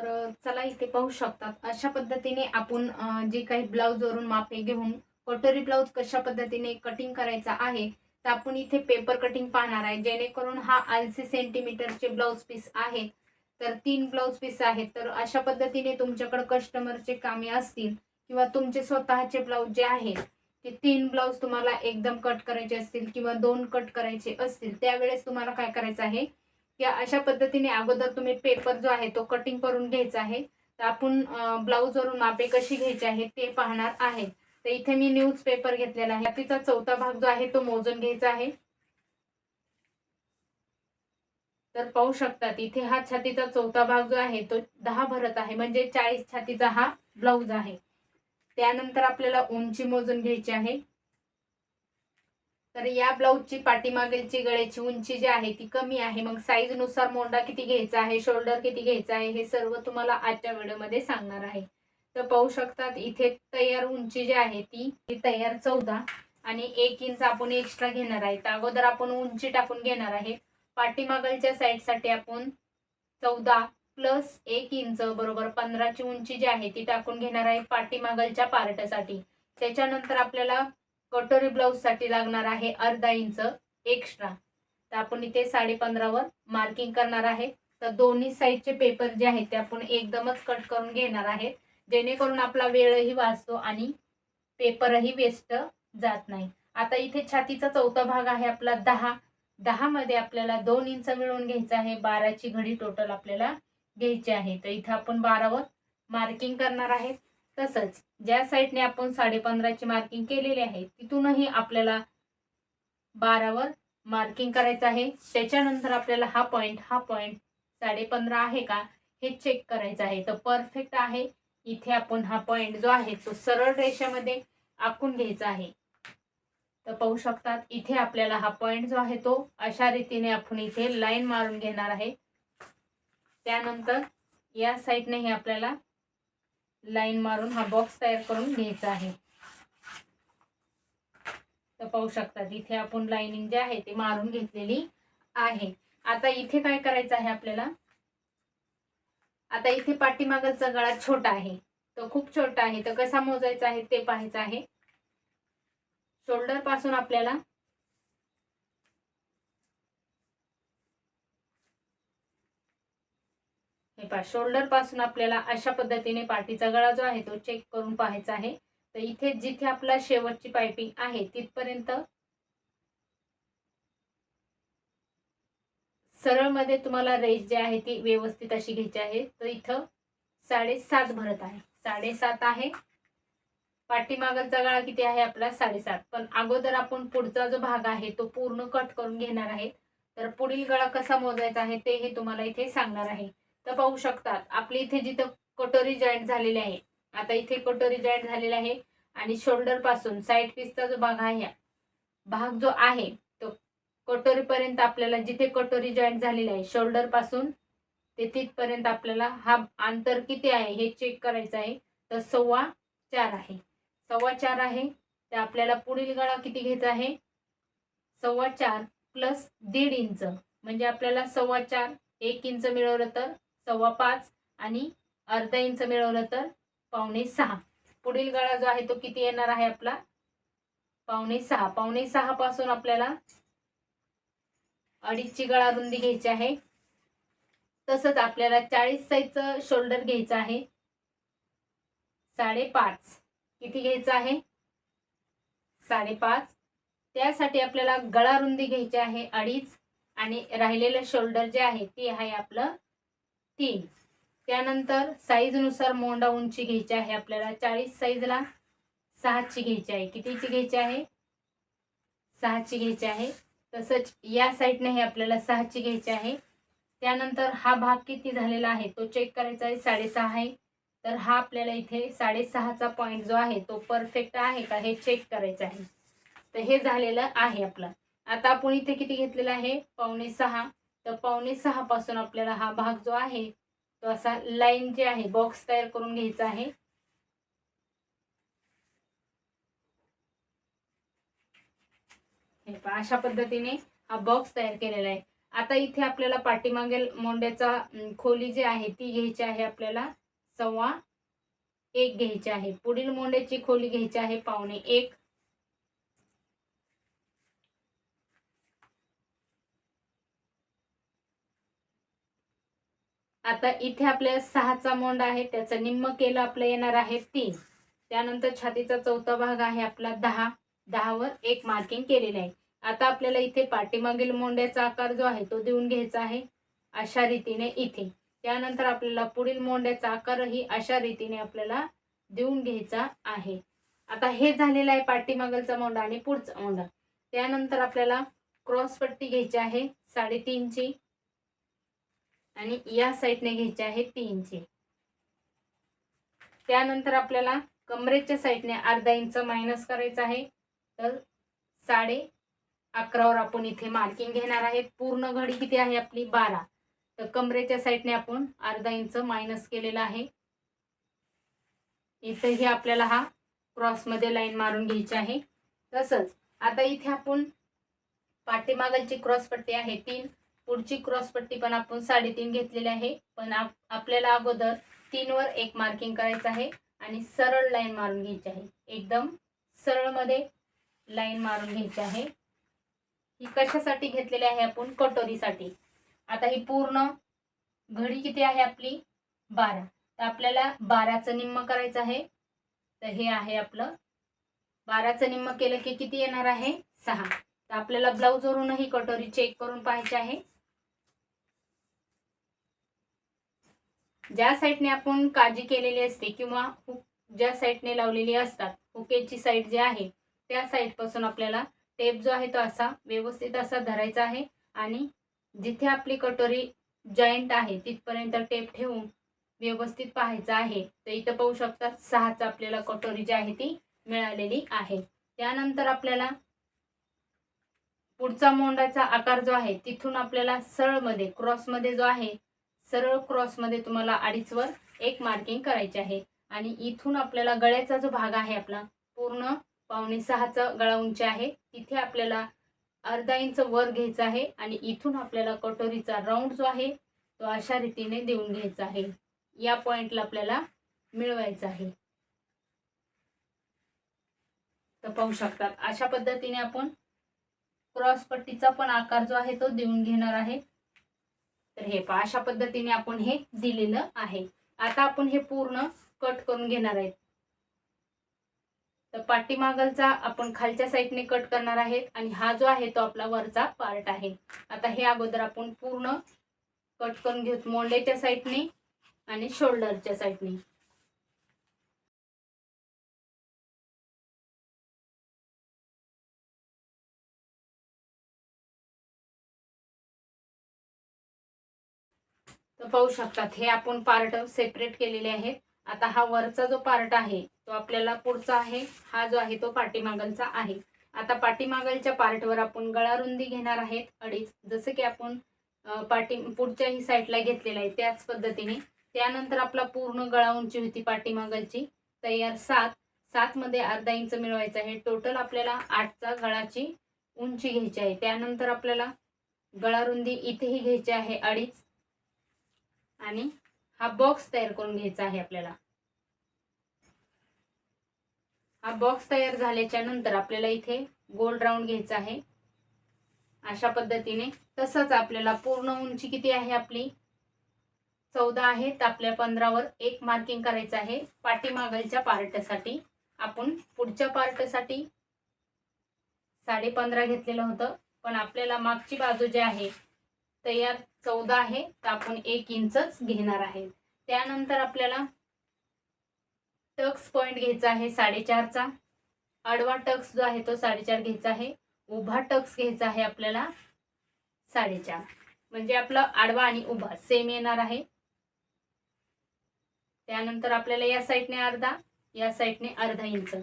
तर चला इथे पाहू शकतात. अशा पद्धतीने आपण जे काही ब्लाऊज वरून मापे घेऊन कटोरी ब्लाऊज कशा पद्धतीने कटिंग करायचा आहे तर आपण इथे पेपर कटिंग पाहणार आहे. जेणेकरून हा ऐंशी सेंटीमीटरचे ब्लाऊज पीस आहे. तर तीन ब्लाऊज पीस आहेत. तर अशा पद्धतीने तुमच्याकडे कस्टमरचे कामे असतील किंवा तुमचे स्वतःचे ब्लाऊज जे आहेत ते तीन ब्लाऊज तुम्हाला एकदम कट करायचे असतील किंवा दोन कट करायचे असतील त्यावेळेस तुम्हाला काय करायचं आहे? की अशा पद्धतीने अगोदर तुम्ही पेपर जो आहे तो कटिंग करून घ्यायचा आहे. तर आपण ब्लाऊजवरून मापे कशी घ्यायची आहे ते पाहणार आहे. तर इथे मी न्यूज पेपर घेतलेला आहे. तिचा चौथा भाग जो आहे तो मोजून घ्यायचा आहे. तर पाहू शकतात इथे हा छातीचा चौथा भाग जो आहे तो दहा भरत आहे. म्हणजे चाळीस छातीचा हा ब्लाऊज आहे. त्यानंतर आपल्याला उंची मोजून घ्यायची आहे. तर या ब्लाऊजची पाठीमागेलची गळ्याची उंची जी आहे ती कमी आहे. मग साईजनुसार मोंडा किती घ्यायचा आहे शोल्डर किती घ्यायचा आहे हे सर्व तुम्हाला आजच्या व्हिडिओमध्ये सांगणार आहे. तर पाहू शकतात इथे तयार उंची जी आहे ती ती तयार चौदा आणि एक इंच आपण एक्स्ट्रा घेणार आहे. तर अगोदर आपण उंची टाकून घेणार आहे. पाठीमागलच्या साईडसाठी आपण चौदा प्लस एक इंच बरोबर पंधराची उंची जी आहे ती टाकून घेणार आहे पाठीमागलच्या पार्टसाठी त्याच्यानंतर आपल्याला कटोरी ब्लाऊजसाठी लागणार आहे अर्धा इंच एक्स्ट्रा तर आपण इथे साडे पंधरावर मार्किंग करणार आहे. तर दोन्ही साईडचे पेपर जे आहेत ते आपण एकदमच कट करून घेणार आहे. जेणेकरून आपला वेळही वाचतो आणि पेपरही वेस्ट जात नाही. आता इथे छातीचा चौथा भाग आहे आपला दहा. दहा मध्ये आपल्याला दोन इंच मिळवून घ्यायचं आहे. बाराची घडी टोटल आपल्याला घ्यायची आहे. तर इथे आपण बारावर मार्किंग करणार आहे. तसंच ज्या साईडने आपण साडेपंधराची मार्किंग केलेली आहे तिथूनही आपल्याला बारावर मार्किंग करायचं आहे. त्याच्यानंतर आपल्याला हा पॉईंट हा पॉईंट साडेपंधरा आहे का हे चेक करायचं आहे. तर परफेक्ट आहे. इथे आपण हा पॉईंट जो आहे तो सरळ रेषेमध्ये आखून घ्यायचा आहे. तर पाहू शकतात इथे आपल्याला हा पॉईंट जो आहे तो अशा रीतीने आपण इथे लाईन मारून घेणार आहे. त्यानंतर या साईडनेही आपल्याला लाईन मारून हा बॉक्स तयार करून घ्यायचा आहे. तर पाहू शकतात इथे आपण लाईनिंग जे आहे ते मारून घेतलेली आहे. आता इथे काय करायचं आहे आपल्याला? आता इथे पाठीमागचा गळा छोटा आहे. तो खूप छोटा आहे. तर कसा मोजायचा आहे ते पाहायचं आहे. शोल्डरपासून आपल्याला पहा शोल्डरपासून आपल्याला अशा पद्धतीने पाठीचा गळा जो आहे तो चेक करून पाहायचा आहे. तर इथे जिथे आपला शेवटची पायपिंग आहे तिथपर्यंत सरळमध्ये तुम्हाला रेस जी आहे ती व्यवस्थित अशी घ्यायची आहे. तर इथं साडेसात भरत आहे. साडेसात आहे. पाठीमागचा गळा किती आहे आपला? साडेसात. पण अगोदर आपण पुढचा जो भाग आहे तो पूर्ण कट करून घेणार आहे. तर पुढील गळा कसा मोजायचा आहे ते हे तुम्हाला इथे सांगणार आहे. तर पाहू शकतात. आपली इथे जिथं कटोरी जॉईंट झालेली आहे आता इथे कटोरी जॉईंट झालेला आहे आणि शोल्डरपासून साईड पीसचा जो भाग आहे भाग जो आहे तो कटोरी पर्यंत आपल्याला जिथे कटोरी जॉईंट झालेली आहे शोल्डरपासून ते तिथपर्यंत आपल्याला हा अंतर किती आहे हे चेक करायचं आहे. तर सव्वा चार आहे. सव्वा चार आहे तर आपल्याला पुढील गळा किती घ्यायचा आहे? सव्वा चार प्लस दीड इंच. म्हणजे आपल्याला सव्वा चार एक इंच मिळवलं तर सव्वा पाच आणि अर्धा इंच मिळवलं तर पावणे सहा. पुढील गळा जो आहे तो किती येणार आहे आपला? पावणे सहा. पावणे सहा पासून आपल्याला अडीचची गळा रुंदी घ्यायची आहे. तसंच आपल्याला चाळीस साईजचं शोल्डर घ्यायचं आहे. साडेपाच. किती घ्यायचं आहे? साडेपाच. त्यासाठी आपल्याला गळा रुंदी घ्यायची आहे अडीच आणि राहिलेलं शोल्डर जे आहे ते आहे आपलं तीन. त्यानंतर साईजनुसार मोंडा उंची घ्यायची आहे आपल्याला. चाळीस साईजला सहाची घ्यायची आहे. कितीची घ्यायची आहे? सहाची घ्यायची आहे. तसंच या साईडने हे आपल्याला सहाची घ्यायची आहे. त्यानंतर हा भाग किती झालेला आहे? तो चेक करायचा आहे. साडेसहा आहे. तर हा आपल्याला इथे साडेसहाचा पॉईंट जो आहे तो परफेक्ट आहे का? हे चेक करायचं आहे. तर हे झालेलं आहे आपलं. आता आपण इथे किती घेतलेलं आहे? पावणे सहा. तर पावणे सहा पासून आपल्याला हा भाग जो आहे तो असा लाईन जे आहे बॉक्स तयार करून घ्यायचा आहे. अशा पद्धतीने हा बॉक्स तयार केलेला आहे. आता इथे आपल्याला पाठीमागेल मोंड्याचा खोली जी आहे ती घ्यायची आहे आपल्याला. सव्वा एक घ्यायची आहे. पुढील मोंड्याची खोली घ्यायची आहे पावणे एक. आता इथे आपल्या सहाचा मोंड आहे त्याचं निम्म केलं आपलं येणार आहे तीन. त्यानंतर छातीचा चौथा भाग आहे आपला दहा. दहावर एक मार्किंग केलेलं आहे. आता आपल्याला इथे पाठीमागील मोंड्याचा आकार जो आहे तो देऊन घ्यायचा आहे. अशा रीतीने इथे. त्यानंतर आपल्याला पुढील मोंड्याचा आकारही अशा रीतीने आपल्याला देऊन घ्यायचा आहे. आता हे झालेलं आहे पाठीमागलचा मोंडा आणि पुढचा मोंडा. त्यानंतर आपल्याला क्रॉस पट्टी घ्यायची आहे साडेतीनची. आणि या साईडने घ्यायचे आहे तीनचे त्यानंतर आपल्याला कमरेच्या साईडने अर्धा इंच मायनस करायचं आहे. तर साडे अकरावर आपण इथे मार्किंग घेणार आहे पूर्ण घडी किती आहे आपली? बारा. तर कमरेच्या साईडने आपण अर्धा इंच मायनस केलेला आहे. इथेही आपल्याला हा क्रॉसमध्ये लाईन मारून घ्यायची आहे. तसंच आता इथे आपण पाठीमागलची क्रॉस पट्टी आहे तीन. पुढची क्रॉस पट्टी पण आपण साडेतीन घेतलेली आहे. पण आप- आपल्याला अगोदर तीनवर एक मार्किंग करायचं आहे आणि सरळ लाईन मारून घ्यायची आहे. एकदम सरळमध्ये लाईन मारून घ्यायची आहे. ही कशासाठी घेतलेली आहे आपण? कटोरीसाठी. आता ही पूर्ण घडी किती आहे आपली? बारा. तर आपल्याला बाराचं निम्म करायचं आहे. तर हे आहे आपलं. बाराचं निम्म केलं की किती येणार आहे? सहा. तर आपल्याला ब्लाऊजवरूनही कटोरी चेक करून पाहायची आहे. ज्या साईडने आपण काळजी केलेली असते किंवा हुक ज्या साईडने लावलेली असतात हुकेची साईड जी आहे त्या साईडपासून आपल्याला टेप जो आहे तो असा व्यवस्थित असा धरायचा आहे आणि जिथे आपली कटोरी जॉईंट आहे तिथपर्यंत टेप ठेवून व्यवस्थित पाहायचं आहे. तर इथं पाहू शकता सहाचा आपल्याला कटोरी जी आहे ती मिळालेली आहे. त्यानंतर आपल्याला पुढचा मोंडाचा आकार जो आहे तिथून आपल्याला सरळमध्ये क्रॉसमध्ये जो आहे सरळ क्रॉसमध्ये तुम्हाला अडीचवर एक मार्किंग करायचे आहे. आणि इथून आपल्याला गळ्याचा जो भाग आहे आपला पूर्ण पावणे सहाचा गळा उंची आहे. तिथे आपल्याला अर्धा इंच वर घ्यायचा आहे आणि इथून आपल्याला कटोरीचा राऊंड जो आहे तो अशा रीतीने देऊन घ्यायचा आहे. या पॉइंटला आपल्याला मिळवायचा आहे. तर पाहू शकतात अशा पद्धतीने आपण क्रॉस पट्टीचा पण आकार जो आहे तो देऊन घेणार आहे. तर हे पहा अशा पद्धतीने आपण हे दिलेलं आहे. आता आपण हे पूर्ण कट करून घेणार आहेत. तर पाठीमागलचा आपण खालच्या साईडने कट करणार आहेत आणि हा जो आहे तो आपला वरचा पार्ट आहे. आता हे अगोदर आपण पूर्ण कट करून घेऊ मोंडेच्या साईडने आणि शोल्डरच्या साईडने. तर पाहू शकतात हे आपण पार्ट सेपरेट केलेले आहेत. आता हा वरचा जो पार्ट आहे तो आपल्याला पुढचा आहे हा जो आहे तो पाठीमागलचा आहे. आता पाठीमागलच्या पार्टवर आपण गळा रुंदी घेणार आहेत अडीच. जसं की आपण पाठी पुढच्याही साईडला घेतलेला आहे त्याच पद्धतीने. त्यानंतर आपला पूर्ण गळा उंची होती पाठीमागलची. तयार सात. सात मध्ये अर्धा इंच मिळवायचं आहे. टोटल आपल्याला आठचा गळाची उंची घ्यायची आहे. त्यानंतर आपल्याला गळा रुंदी इथेही घ्यायची आहे अडीच. आणि हा बॉक्स तयार करून घ्यायचा आहे आपल्याला. हा बॉक्स तयार झाल्याच्यानंतर आपल्याला इथे गोल राऊंड घ्यायचा आहे. अशा पद्धतीने तसंच आपल्याला पूर्ण उंची किती आहे आपली? चौदा आहे. तर आपल्या पंधरावर एक मार्किंग करायचं आहे. पाठीमागलच्या पार्टसाठी आपण पुढच्या पार्टसाठी साडे पंधरा घेतलेलं होतं. पण आपल्याला मागची बाजू जी आहे तयार चौदा आहे तर आपण एक इंचच घेणार आहे. त्यानंतर आपल्याला टक्स पॉइंट घ्यायचा आहे साडेचारचा. आडवा टक्स जो आहे तो साडेचार घ्यायचा आहे. उभा टक्स घ्यायचा आहे आपल्याला साडेचार. म्हणजे आपला आडवा आणि उभा सेम येणार आहे. त्यानंतर आपल्याला या साईडने अर्धा या साईडने अर्धा इंच.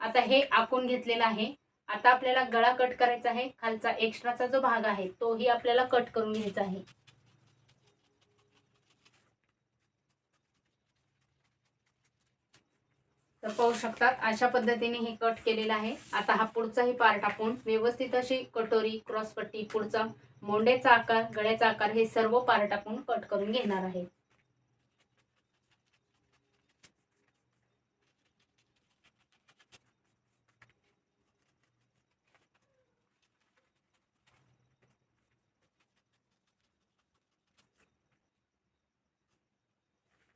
आता हे आखून घेतलेलं आहे. आता आपल्याला गळा कट करायचा आहे. खालचा एक्स्ट्राचा जो भाग आहे तोही आपल्याला कट करून घ्यायचा आहे. तर पाहू शकतात अशा पद्धतीने हे कट केलेलं आहे. आता हा पुढचाही पार्ट आपण व्यवस्थित अशी कटोरी क्रॉसपट्टी पुढचा मोंड्याचा आकार गळ्याचा आकार हे सर्व पार्ट आपण कट करून घेणार आहे.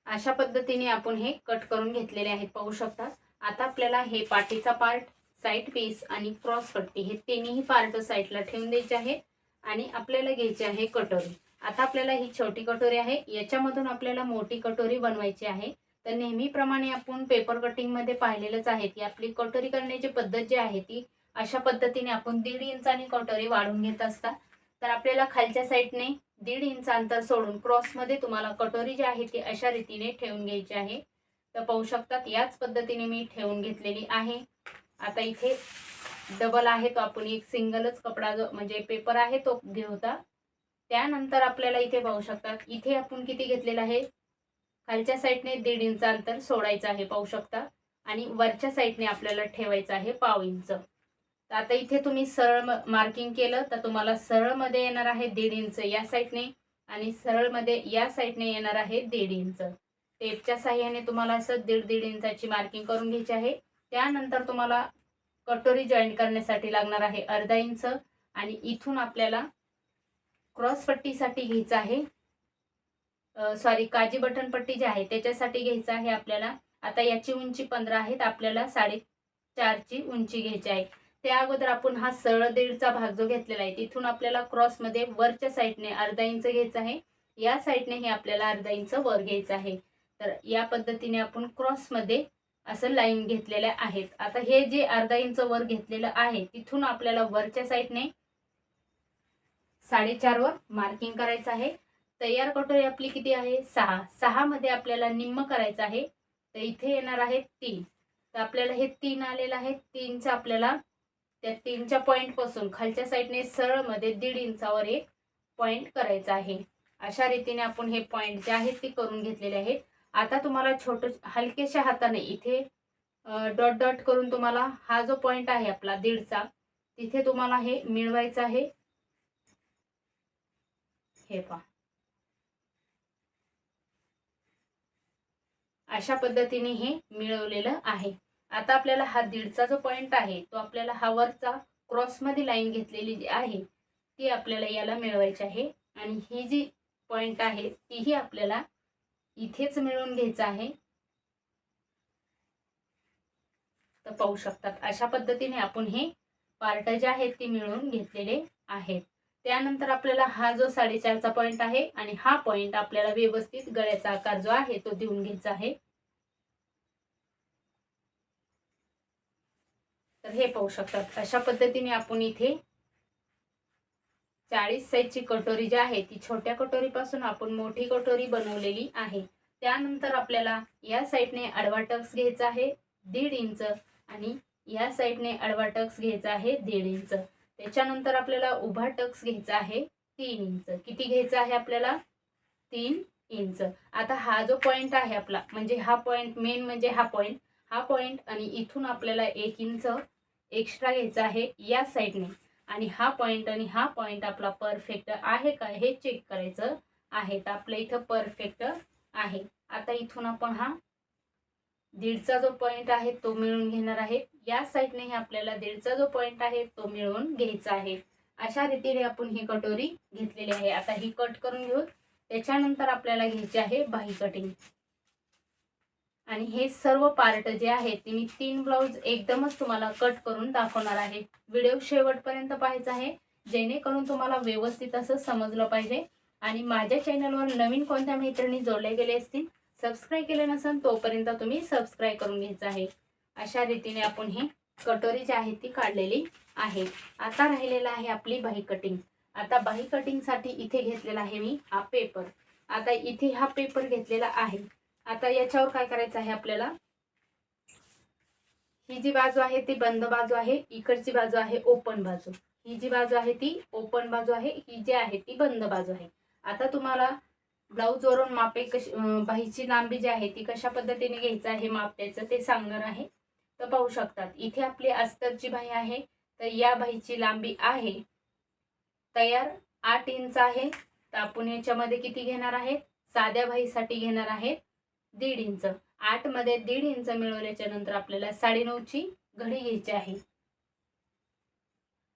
अशा पद्धतीने आपण हे कट करून घेतलेले आहेत पाहू शकता आता आपल्याला हे पाठीचा पार्ट साईड पीस आणि क्रॉस पट्टी हे तिन्ही पार्ट साईडला ठेवून द्यायचे आहे आणि आपल्याला घ्यायची आहे कटोरी. आता आपल्याला ही छोटी कटोरी आहे याच्यामधून आपल्याला मोठी कटोरी बनवायची आहे. तर नेहमीप्रमाणे आपण पेपर कटिंगमध्ये पाहिलेलंच आहे की आपली कटोरी करण्याची पद्धत जी आहे ती अशा पद्धतीने आपण दीड इंचाने कटोरी वाढून घेत असता. तर आपल्याला खालच्या साईडने दीड इंच अंतर सोडून क्रॉसमध्ये तुम्हाला कटोरी जी आहे ती अशा रीतीने ठेवून घ्यायची आहे. तर पाहू शकतात याच पद्धतीने मी ठेवून घेतलेली आहे. आता इथे डबल आहे तो आपण एक सिंगलच कपडा जो म्हणजे पेपर आहे तो घेऊता त्यानंतर आपल्याला इथे पाहू शकतात इथे आपण किती घेतलेलं आहे? खालच्या साईडने दीड इंच अंतर सोडायचं आहे पाहू शकता. आणि वरच्या साईडने आपल्याला ठेवायचं आहे पाव इंच. तर आता इथे तुम्ही सरळ मार्किंग केलं तर तुम्हाला सरळमध्ये येणार आहे दीड इंच या साईडने आणि सरळमध्ये या साईडने येणार आहे दीड इंच. टेपच्या साह्याने तुम्हाला असं दीड दीड इंचाची मार्किंग करून घ्यायची आहे. त्यानंतर तुम्हाला कटोरी जॉईंट करण्यासाठी लागणार आहे अर्धा इंच आणि इथून आपल्याला क्रॉस पट्टीसाठी घ्यायचं आहे. सॉरी काजी बटन पट्टी जी आहे त्याच्यासाठी घ्यायचं आहे आपल्याला. आता याची उंची पंधरा आहे तर आपल्याला साडेचारची उंची घ्यायची आहे. त्या अगोदर आपण हा सरळ दीडचा भाग जो घेतलेला आहे तिथून आपल्याला क्रॉसमध्ये वरच्या साईडने अर्धा इंच घ्यायचं आहे. या साईडने हे आपल्याला अर्धा इंच वर घ्यायचं आहे. तर या पद्धतीने आपण क्रॉसमध्ये असं लाईन घेतलेल्या आहेत. आता हे जे अर्धा इंच वर घेतलेलं आहे तिथून आपल्याला वरच्या साईडने साडेचारवर मार्किंग करायचं आहे. तयार कटोरी आपली किती आहे? सहा. सहा मध्ये आपल्याला निम्म करायचं आहे. तर इथे येणार आहे तीन. तर आपल्याला हे तीन आलेलं आहे. तीनचं आपल्याला त्या तीनच्या पॉईंटपासून खालच्या साईडने सरळमध्ये दीड इंचावर एक पॉईंट करायचा आहे. अशा रीतीने आपण हे पॉईंट जे आहेत ते करून घेतलेले आहेत आता तुम्हाला छोट हलकेशा हाताने इथे डॉट डॉट करून तुम्हाला हा जो पॉईंट आहे आपला दीडचा तिथे तुम्हाला हे मिळवायचं आहे. हे पहा. अशा पद्धतीने हे मिळवलेलं आहे. आता आपल्याला हा दीडचा जो पॉईंट आहे तो आपल्याला हा वरचा क्रॉसमध्ये लाईन घेतलेली जी आहे ती आपल्याला याला मिळवायची आहे. आणि ही जी पॉईंट आहे तीही आपल्याला इथेच मिळवून घ्यायचं आहे. तर पाहू शकतात अशा पद्धतीने आपण हे पार्ट जे आहेत ते मिळवून घेतलेले आहेत. त्यानंतर आपल्याला हा जो साडेचारचा पॉईंट आहे आणि हा पॉईंट आपल्याला व्यवस्थित गळ्याचा आकार जो आहे तो देऊन घ्यायचा आहे. तर हे पाहू शकतात. अशा पद्धतीने आपण इथे चाळीस साईजची कटोरी जी आहे ती छोट्या कटोरीपासून आपण मोठी कटोरी बनवलेली आहे. त्यानंतर आपल्याला या साईडने आडवा टक्स घ्यायचा आहे दीड इंच आणि या साईडने आडवा टक्स घ्यायचा आहे दीड इंच. त्याच्यानंतर आपल्याला उभा टक्स घ्यायचा आहे तीन इंच. किती घ्यायचा आहे आपल्याला? तीन इंच. आता हा जो पॉईंट आहे आपला म्हणजे हा पॉईंट मेन म्हणजे हा पॉईंट हा पॉईंट आणि इथून आपल्याला एक इंच एक्स्ट्रा घ्यायचा आहे या साईडने. आणि हा पॉईंट आणि हा पॉईंट आपला परफेक्ट आहे का हे चेक करायचं आहे. तर आपल्या इथं परफेक्ट आहे. आता इथून आपण हा दीडचा जो पॉईंट आहे तो मिळून घेणार आहे. या साईडने आपल्याला दीडचा जो पॉईंट आहे तो मिळवून घ्यायचा आहे. अशा रीतीने आपण ही कटोरी घेतलेली आहे. आता ही कट करून घेऊ त्याच्यानंतर आपल्याला घ्यायची आहे बाही कटिंग. आणि हे सर्व पार्ट जे आहेत ते मी तीन ब्लाऊज एकदमच तुम्हाला कट करून दाखवणार आहे. व्हिडिओ शेवटपर्यंत पाहायचा आहे जेणेकरून तुम्हाला व्यवस्थित असं समजलं पाहिजे. आणि माझ्या चॅनलवर नवीन कोणत्या मैत्रिणी जोडले गेले असतील सबस्क्राईब केले नसेल तोपर्यंत तुम्ही सबस्क्राईब करून घ्यायचं आहे. अशा रीतीने आपण ही कटोरी जी आहे ती काढलेली आहे. आता राहिलेला आहे आपली बाही कटिंग आता बाही कटिंगसाठी इथे घेतलेला आहे मी हा पेपर आता इथे हा पेपर घेतलेला आहे. आता याच्यावर काय करायचं आहे आपल्याला? ही जी बाजू आहे ती बंद बाजू आहे इकडची बाजू आहे ओपन बाजू. ही जी बाजू आहे ती ओपन बाजू आहे ही जी आहे ती बंद बाजू आहे. आता तुम्हाला ब्लाऊज वरून मापे कशी बाहीची लांबी जी आहे ती कशा पद्धतीने घ्यायचं आहे माप त्याचं ते सांगणार आहे. तर पाहू शकतात. इथे आपली अस्तरची बाही आहे तर या बाहीची लांबी आहे. तयार आठ इंच आहे. तर आपण याच्यामध्ये किती घेणार आहे साध्या बाईसाठी घेणार आहे दीड इंच. आठमध्ये दीड इंच मिळवल्याच्या नंतर आपल्याला साडेनऊची घडी घ्यायची आहे.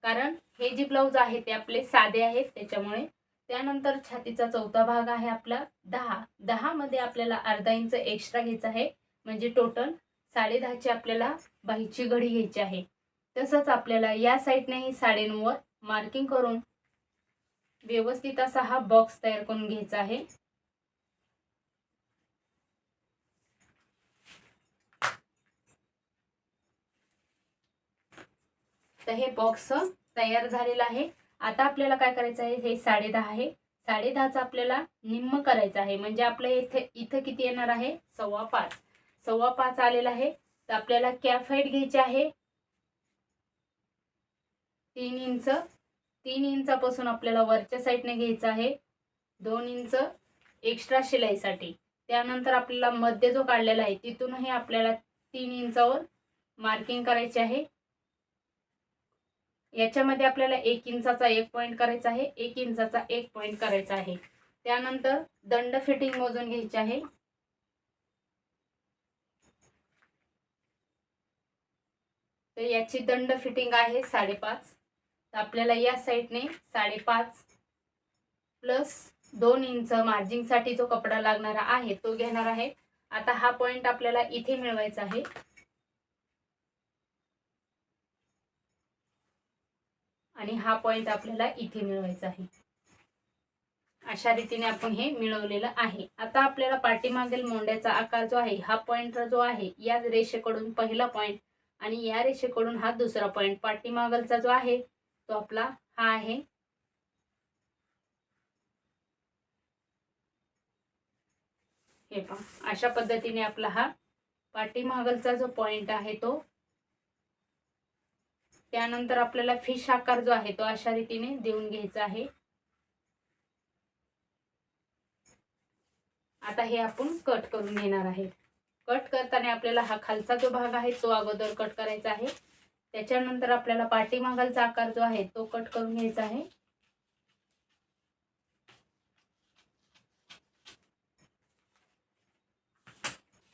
कारण हे जे ब्लाऊज आहे ते आपले साधे आहेत त्याच्यामुळे त्यानंतर छातीचा चौथा भाग आहे आपला दहा. दहा मध्ये आपल्याला अर्धा इंच एक्स्ट्रा घ्यायचा आहे. म्हणजे टोटल साडे दहाची आपल्याला बाहीची घडी घ्यायची आहे. तसंच आपल्याला या साईडनेही साडेनऊवर मार्किंग करून व्यवस्थित असा हा बॉक्स तयार करून घ्यायचा आहे. तर हे बॉक्स तयार झालेलं आहे. आता आपल्याला काय करायचं आहे? हे साडेदहा आहे. साडेदहाचं आपल्याला निम्म करायचं आहे. म्हणजे आपल्या इथे इथं किती येणार आहे? सव्वा पाच. सव्वा पाच आलेला आहे. तर आपल्याला कॅफाईट घ्यायचे घ्यायची आहे. तीन इंच. तीन इंचापासून आपल्याला वरच्या साईडने घ्यायचं आहे. दोन इंच एक्स्ट्रा शिलाईसाठी. त्यानंतर आपल्याला मध्य जो काढलेला आहे तिथूनही आपल्याला तीन इंचावर मार्किंग करायची आहे. याच्यामध्ये आपल्याला एक इंचाचा एक पॉईंट करायचा आहे एक इंचाचा एक पॉईंट करायचा आहे. त्यानंतर दंड फिटिंग मोजून घ्यायची आहे. तर याची दंड फिटिंग आहे साडेपाच. तर आपल्याला या साईडने साडेपाच प्लस दोन इंच मार्जिंगसाठी जो कपडा लागणारा आहे तो घेणार आहे. आता हा पॉईंट आपल्याला इथे मिळवायचा आहे. आणि हा पॉईंट आपल्याला इथे मिळवायचा आहे. अशा रीतीने आपण हे मिळवलेलं आहे. आता आपल्याला पाठीमागील मोंड्याचा आकार जो आहे हा पॉईंट जो आहे या रेषेकडून पहिला पॉईंट आणि या रेषेकडून हा दुसरा पॉईंट पाठीमागलचा जो आहे तो आपला हा आहे. हे पहा अशा पद्धतीने आपला हा पाठीमागलचा जो पॉइंट आहे तो त्यानंतर आपल्याला फिश आकार जो आहे तो अशा रीतीने देऊन घ्यायचा आहे. आता हे आपण कट करून घेणार आहे. कट करताना आपल्याला हा खालचा जो भाग आहे तो अगोदर कट करायचा आहे. त्याच्यानंतर आपल्याला पाठीमागालचा आकार जो आहे तो कट करून घ्यायचा आहे.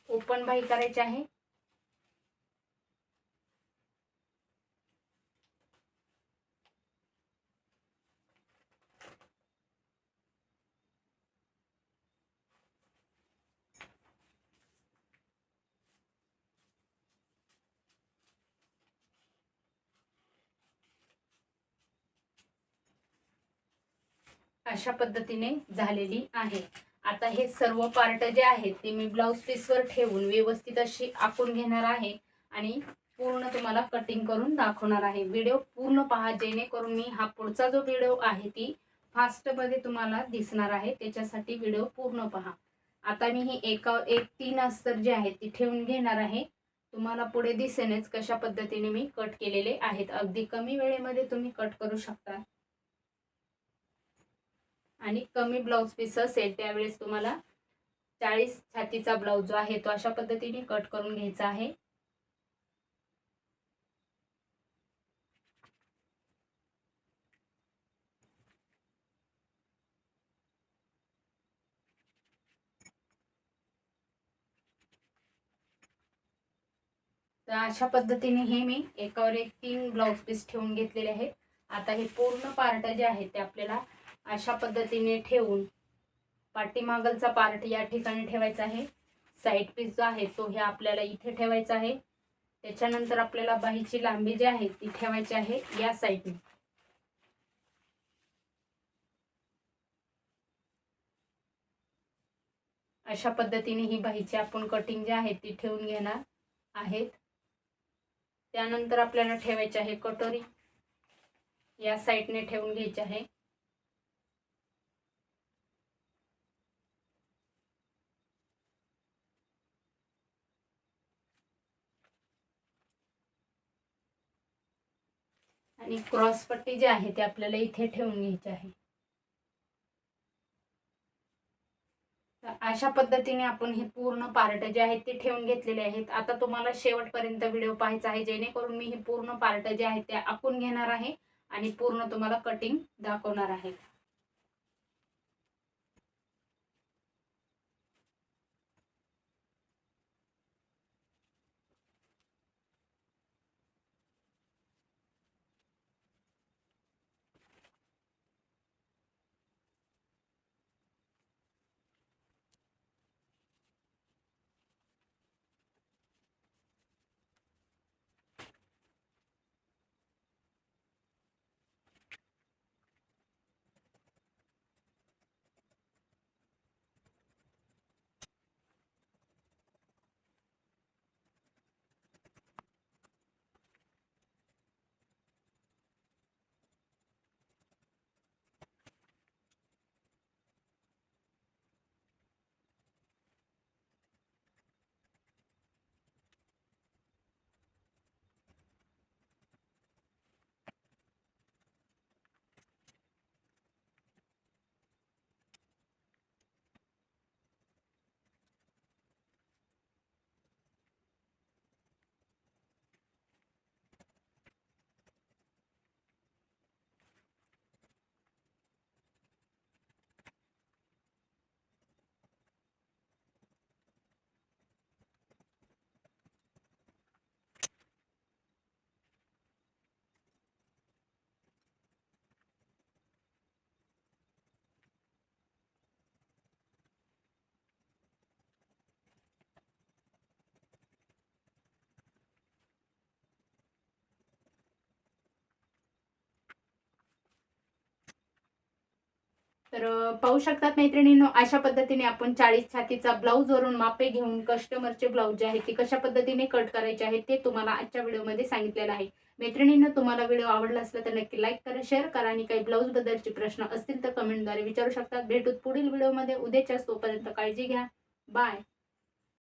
ओपन बाई करायची आहे. अशा पद्धतीने झालेली आहे. आता हे सर्व पार्ट जे आहेत ते मी ब्लाऊज पीसवर ठेवून व्यवस्थित अशी आखून घेणार आहे आणि पूर्ण तुम्हाला कटिंग करून दाखवणार आहे. व्हिडिओ पूर्ण पहा जेणेकरून मी हा पुढचा जो व्हिडिओ आहे ती फास्टमध्ये तुम्हाला दिसणार आहे. त्याच्यासाठी व्हिडिओ पूर्ण पहा. आता मी ही एका एक तीन अस्तर जे आहेत ती ठेवून घेणार आहे. तुम्हाला पुढे दिसेनच कशा पद्धतीने मी कट केलेले आहेत. अगदी कमी वेळेमध्ये तुम्ही कट करू शकता. आणि कमी ब्लाऊज पीस असेल त्यावेळेस तुम्हाला चाळीस छातीचा ब्लाऊज जो आहे तो अशा पद्धतीने कट करून घ्यायचा आहे. तर अशा पद्धतीने हे मी एकावर एक तीन ब्लाऊज पीस ठेवून घेतलेले आहेत. आता हे पूर्ण पार्ट जे आहेत ते आपल्याला अशा पद्धतीने ठेवून पाठीमागलचा पार्ट या ठिकाणी ठेवायचा आहे. साईड पीस जो आहे तो हे आपल्याला इथे ठेवायचा आहे. त्याच्यानंतर आपल्याला बाहीची लांबी जी आहे ती ठेवायची आहे या साईडने अशा पद्धतीने ही बाहीची आपण कटिंग जी आहे ती ठेवून घेणार आहेत. त्यानंतर आपल्याला ठेवायची आहे कटोरी. या साईडने ठेवून घ्यायची आहे. आणि क्रॉस पट्टी जी आहे ती आपल्याला इथे ठेवून घ्यायची आहे. अशा पद्धतीने आपण हे पूर्ण पार्ट जे आहेत ते ठेवून घेतलेले आहेत. आता तुम्हाला शेवटपर्यंत व्हिडिओ पाहायचा आहे जेणेकरून मी हे पूर्ण पार्ट जे आहेत ते आखून घेणार आहे आणि पूर्ण तुम्हाला कटिंग दाखवणार आहे. तर पाहू शकतात मैत्रिणींनो अशा पद्धतीने आपण चाळीस छातीचा ब्लाऊज वरून मापे घेऊन कस्टमरचे ब्लाऊज जे आहेत ते कशा पद्धतीने कट करायचे आहेत ते तुम्हाला आजच्या व्हिडिओमध्ये सांगितलेलं आहे. मैत्रिणींनो तुम्हाला व्हिडिओ आवडला असला तर नक्की लाईक करा शेअर करा आणि काही ब्लाऊज बद्दलचे प्रश्न असतील तर कमेंटद्वारे विचारू शकतात भेटूत पुढील व्हिडिओमध्ये. उद्याच्या तोपर्यंत काळजी घ्या. बाय.